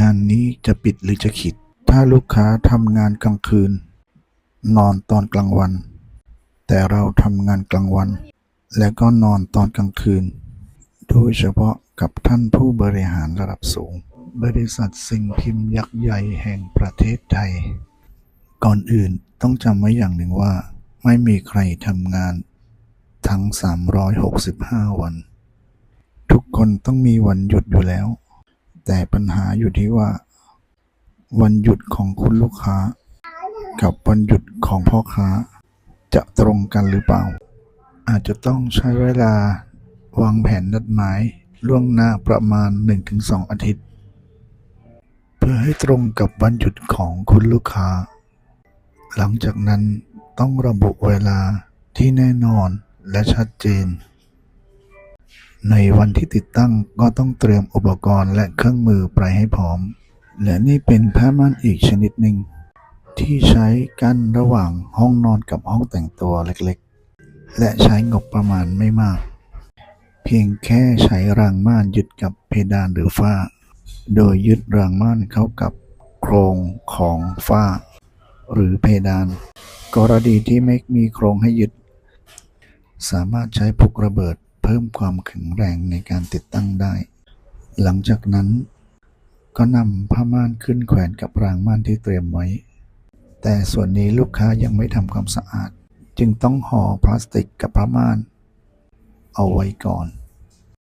งานนี้จะปิดหรือจะขิด ถ้าลูกค้าทำงานกลางคืน นอนตอนกลางวัน แต่เราทำงานกลางวัน และก็นอนตอนกลางคืน โดยเฉพาะกับท่านผู้บริหารระดับสูง บริษัทสิ่งพิมพ์ยักษ์ใหญ่แห่งประเทศไทย ก่อนอื่นต้องจำไว้อย่างหนึ่งว่า ไม่มีใครทำงาน ทั้ง 365 วัน ทุกคนต้องมีวันหยุดอยู่แล้ว แต่ปัญหาอยู่ที่ว่า วันหยุดของคุณลูกค้า กับวันหยุดของพ่อค้า จะตรงกันหรือเปล่า อาจจะต้องใช้เวลาวางแผนนัดหมายล่วงหน้าประมาณ 1-2 อาทิตย์ เพื่อให้ตรงกับวันหยุดของคุณลูกค้า หลังจากนั้นต้องระบุเวลาที่แน่นอนและชัดเจน ในวันที่ติดตั้งก็ต้องเตรียมอุปกรณ์และเครื่องมือไปให้พร้อม และนี่เป็นผ้าม่านอีกชนิดหนึ่ง ที่ใช้กั้นระหว่างห้องนอนกับห้องแต่งตัวเล็กๆ และใช้งบประมาณไม่มาก เพียงแค่ใช้รางม่านยึดกับเพดานหรือฝ้า โดยยึดรางม่านเข้ากับโครงของฝ้า หรือเพดาน กรณีที่ไม่มีโครงให้ยึด สามารถใช้พุกระเบิด เพิ่มความแข็งแรงในการติดตั้งได้ หลังจากนั้น ก็นำผ้าม่านขึ้นแขวนกับรางม่านที่เตรียมไว้ แต่ส่วนนี้ลูกค้ายังไม่ทำความสะอาด จึงต้องห่อพลาสติกกับผ้าม่าน เอาไว้ก่อน